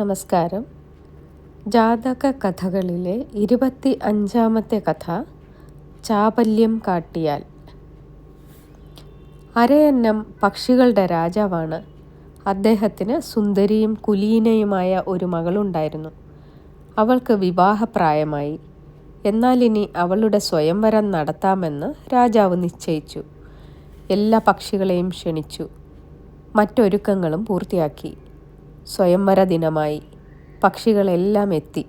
നമസ്കാരം. ജാതക കഥകളിലെ ഇരുപത്തി അഞ്ചാമത്തെ കഥ ചാപല്യം കാട്ടിയാൽ. അരയന്നം പക്ഷികളുടെ രാജാവാണ്. അദ്ദേഹത്തിന് സുന്ദരിയും കുലീനയുമായ ഒരു മകളുണ്ടായിരുന്നു. അവൾക്ക് വിവാഹപ്രായമായി. എന്നാൽ ഇനി അവളുടെ സ്വയംവരം നടത്താമെന്ന് രാജാവ് നിശ്ചയിച്ചു. എല്ലാ പക്ഷികളെയും ക്ഷണിച്ചു. മറ്റൊരുക്കങ്ങളും പൂർത്തിയാക്കി. സ്വയംവര ദിനമായി പക്ഷികളെല്ലാം എത്തി.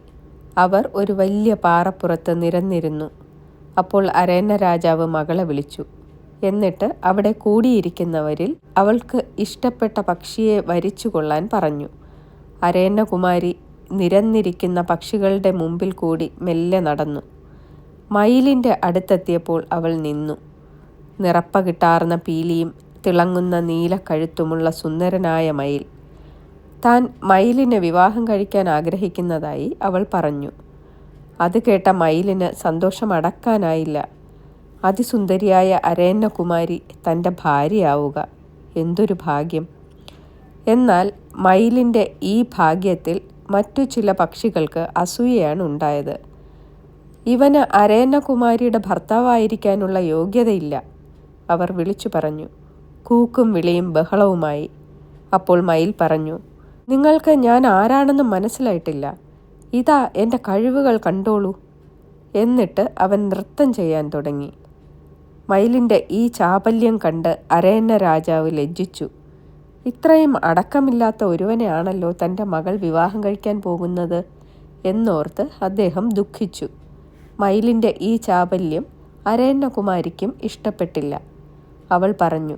അവർ ഒരു വലിയ പാറപ്പുറത്ത് നിരന്നിരുന്നു. അപ്പോൾ അരേന രാജാവ് മകളെ വിളിച്ചു. എന്നിട്ട് അവിടെ കൂടിയിരിക്കുന്നവരിൽ അവൾക്ക് ഇഷ്ടപ്പെട്ട പക്ഷിയെ വരിച്ചു കൊള്ളാൻ പറഞ്ഞു. അരേനകുമാരി നിരന്നിരിക്കുന്ന പക്ഷികളുടെ മുമ്പിൽ കൂടി മെല്ലെ നടന്നു. മയിലിന്റെ അടുത്തെത്തിയപ്പോൾ അവൾ നിന്നു. നിറപ്പകിട്ടാർന്ന പീലിയും തിളങ്ങുന്ന നീലക്കഴുത്തുമുള്ള സുന്ദരനായ മയിൽ താൻ മയിലിനെ വിവാഹം കഴിക്കാൻ ആഗ്രഹിക്കുന്നതായി അവൾ പറഞ്ഞു. അത് കേട്ട മയിലിന് സന്തോഷം അടക്കാനായില്ല. അതിസുന്ദരിയായ അരേന്നകുമാരി തന്റെ ഭാര്യയാവുക. എന്തൊരു ഭാഗ്യം. എന്നാൽ മയിലിന്റെ ഈ ഭാഗ്യത്തിൽ മറ്റു ചില പക്ഷികൾക്ക് അസൂയയാണ് ഉണ്ടായത്. ഇവന് അരേന്നകുമാരിയുടെ ഭർത്താവായിരിക്കാനുള്ള യോഗ്യതയില്ല. അവർ വിളിച്ചു പറഞ്ഞു. കൂക്കും വിളിയും ബഹളവുമായി. അപ്പോൾ മയിൽ പറഞ്ഞു നിങ്ങൾക്ക് ഞാൻ ആരാണെന്ന് മനസ്സിലായിട്ടില്ല. ഇതാ എന്റെ കഴിവുകൾ കണ്ടോളൂ എന്നിട്ട് അവൻ നൃത്തം ചെയ്യാൻ തുടങ്ങി. മയിലിന്റെ ഈ ചാപല്യം കണ്ട് അരയന്ന രാജാവ് ലജ്ജിച്ചു. ഇത്രയും അടക്കമില്ലാത്ത ഒരുവനെയാണല്ലോ തന്റെ മകൾ വിവാഹം കഴിക്കാൻ പോകുന്നത് എന്നോർത്ത് അദ്ദേഹം ദുഃഖിച്ചു. മയിലിന്റെ ഈ ചാപല്യം അരയന്നകുമാരിക്കും ഇഷ്ടപ്പെട്ടില്ല. അവൾ പറഞ്ഞു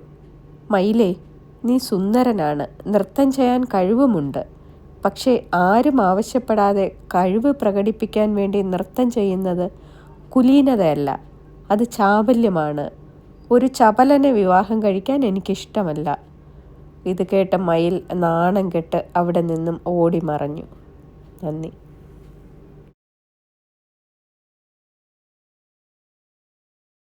മയിലേ നീ സുന്ദരനാണ്. നൃത്തം ചെയ്യാൻ കഴിവുമുണ്ട്. പക്ഷേ ആരും ആവശ്യപ്പെടാതെ കഴിവ് പ്രകടിപ്പിക്കാൻ വേണ്ടി നൃത്തം ചെയ്യുന്നത് കുലീനതയല്ല അത് ചാബല്യമാണ്. ഒരു ചപലനെ വിവാഹം കഴിക്കാൻ എനിക്കിഷ്ടമല്ല. ഇത് കേട്ട മയിൽ നാണം കെട്ട് അവിടെ നിന്നും ഓടി മറഞ്ഞു നന്ദി.